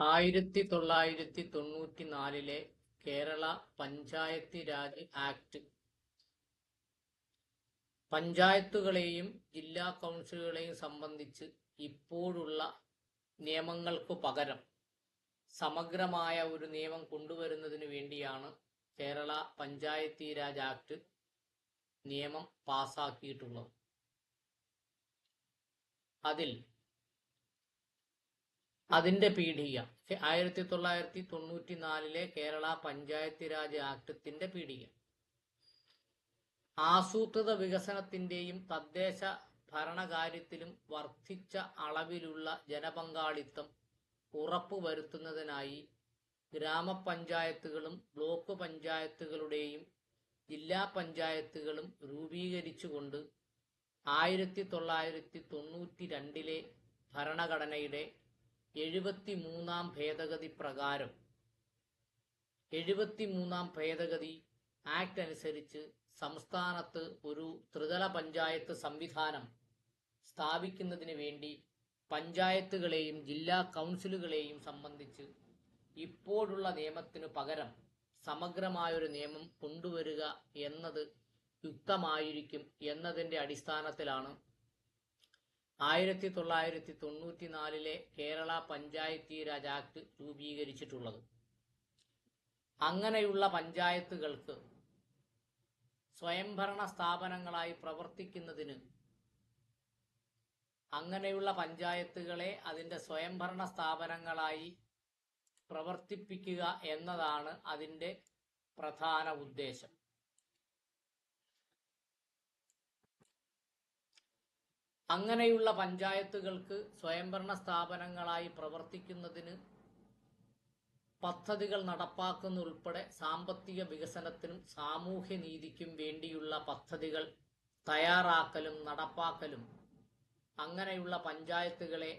ആയിരത്തി തൊള്ളായിരത്തി തൊണ്ണൂറ്റി നാലിലെ കേരള പഞ്ചായത്തി രാജ് ആക്ട്. പഞ്ചായത്തുകളെയും ജില്ലാ കൗൺസിലുകളെയും സംബന്ധിച്ച് ഇപ്പോഴുള്ള നിയമങ്ങൾക്കു പകരം സമഗ്രമായ ഒരു നിയമം കൊണ്ടുവരുന്നതിന് വേണ്ടിയാണ് കേരള പഞ്ചായത്തി രാജ് ആക്ട് നിയമം പാസാക്കിയിട്ടുള്ളത്. അതിൽ അതിന്റെ പീഠിക ആയിരത്തി തൊള്ളായിരത്തി തൊണ്ണൂറ്റി നാലിലെ കേരള പഞ്ചായത്ത് രാജ് ആക്ടത്തിന്റെ പീഠിക ആസൂത്രിത വികസനത്തിന്റെയും തദ്ദേശ ഭരണകാര്യത്തിലും വർദ്ധിച്ച അളവിലുള്ള ജനപങ്കാളിത്തം ഉറപ്പുവരുത്തുന്നതിനായി ഗ്രാമപഞ്ചായത്തുകളും ബ്ലോക്ക് പഞ്ചായത്തുകളുടെയും ജില്ലാ പഞ്ചായത്തുകളും രൂപീകരിച്ചുകൊണ്ട് ആയിരത്തി തൊള്ളായിരത്തി തൊണ്ണൂറ്റി രണ്ടിലെ ഭരണഘടനയുടെ എഴുപത്തി മൂന്നാം ഭേദഗതി പ്രകാരം എഴുപത്തി മൂന്നാം ഭേദഗതി ആക്ട് അനുസരിച്ച് സംസ്ഥാനത്ത് ഒരു ത്രിതല പഞ്ചായത്ത് സംവിധാനം സ്ഥാപിക്കുന്നതിന് വേണ്ടി പഞ്ചായത്തുകളെയും ജില്ലാ കൗൺസിലുകളെയും സംബന്ധിച്ച് ഇപ്പോഴുള്ള നിയമത്തിനു പകരം സമഗ്രമായൊരു നിയമം കൊണ്ടുവരിക എന്നത് യുക്തമായിരിക്കും എന്നതിന്റെ അടിസ്ഥാനത്തിലാണ് ആയിരത്തി തൊള്ളായിരത്തി തൊണ്ണൂറ്റി നാലിലെ കേരള പഞ്ചായത്തി രാജ് ആക്ട് രൂപീകരിച്ചിട്ടുള്ളത്. അങ്ങനെയുള്ള പഞ്ചായത്തുകൾക്ക് സ്വയംഭരണ സ്ഥാപനങ്ങളായി പ്രവർത്തിക്കുന്നതിന് അങ്ങനെയുള്ള പഞ്ചായത്തുകളെ അതിന്റെ സ്വയംഭരണ സ്ഥാപനങ്ങളായി പ്രവർത്തിപ്പിക്കുക എന്നതാണ് അതിന്റെ പ്രധാന ഉദ്ദേശം. അങ്ങനെയുള്ള പഞ്ചായത്തുകൾക്ക് സ്വയംഭരണ സ്ഥാപനങ്ങളായി പ്രവർത്തിക്കുന്നതിന് പദ്ധതികൾ നടപ്പാക്കുന്നുൾപ്പെടെ സാമ്പത്തിക വികസനത്തിനും സാമൂഹ്യ നീതിക്കും വേണ്ടിയുള്ള പദ്ധതികൾ തയ്യാറാക്കലും നടപ്പാക്കലും അങ്ങനെയുള്ള പഞ്ചായത്തുകളെ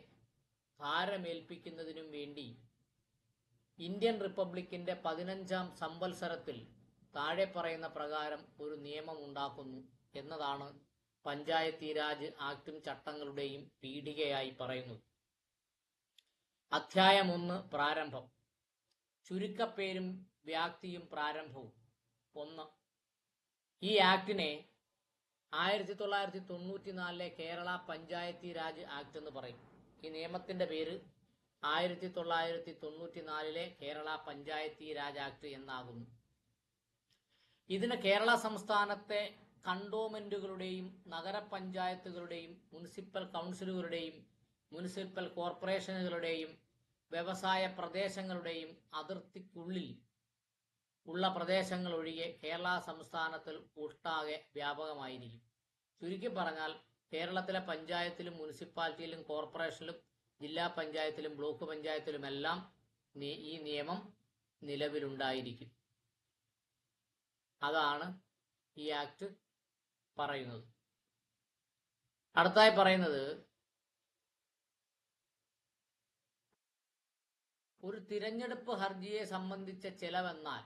ഭാരമേൽപ്പിക്കുന്നതിനും വേണ്ടി ഇന്ത്യൻ റിപ്പബ്ലിക്കിന്റെ പതിനഞ്ചാം സംവത്സരത്തിൽ താഴെ പറയുന്ന പ്രകാരം ഒരു നിയമം ഉണ്ടാക്കുന്നു എന്നതാണ് പഞ്ചായത്തി രാജ് ആക്ടും ചട്ടങ്ങളുടെയും പീഠികയായി പറയുന്നത് അധ്യായം ഒന്ന് പ്രാരംഭം. ചുരുക്കപ്പേരും വ്യാപ്തിയും പ്രാരംഭവും. ഒന്ന്. ഈ ആക്ടിനെ ആയിരത്തി തൊള്ളായിരത്തി തൊണ്ണൂറ്റി നാലിലെ കേരള പഞ്ചായത്തി രാജ് ആക്ട് എന്ന് പറയും. ഈ നിയമത്തിന്റെ പേര് ആയിരത്തി തൊള്ളായിരത്തി തൊണ്ണൂറ്റി നാലിലെ കേരള പഞ്ചായത്തി രാജ് ആക്ട് എന്നാകുന്നു. ഇതിന് കേരള സംസ്ഥാനത്തെ കണ്ടോമെന്റുകളുടെയും നഗരപഞ്ചായത്തുകളുടെയും മുനിസിപ്പൽ കൗൺസിലുകളുടെയും മുനിസിപ്പൽ കോർപ്പറേഷനുകളുടെയും വ്യവസായ പ്രദേശങ്ങളുടെയും അതിർത്തിക്കുള്ളിൽ ഉള്ള പ്രദേശങ്ങൾ ഒഴികെ കേരള സംസ്ഥാനത്തിൽ ഒട്ടാകെ വ്യാപകമായിരിക്കും. ചുരുക്കി പറഞ്ഞാൽ കേരളത്തിലെ പഞ്ചായത്തിലും മുനിസിപ്പാലിറ്റിയിലും കോർപ്പറേഷനിലും ജില്ലാ പഞ്ചായത്തിലും ബ്ലോക്ക് പഞ്ചായത്തിലുമെല്ലാം ഈ നിയമം നിലവിലുണ്ടായിരിക്കും. അതാണ് ഈ ആക്ട് പറയുന്നത്. അടുത്തായി പറയുന്നത് ഒരു തിരഞ്ഞെടുപ്പ് ഹർജിയെ സംബന്ധിച്ച ചെലവെന്നാൽ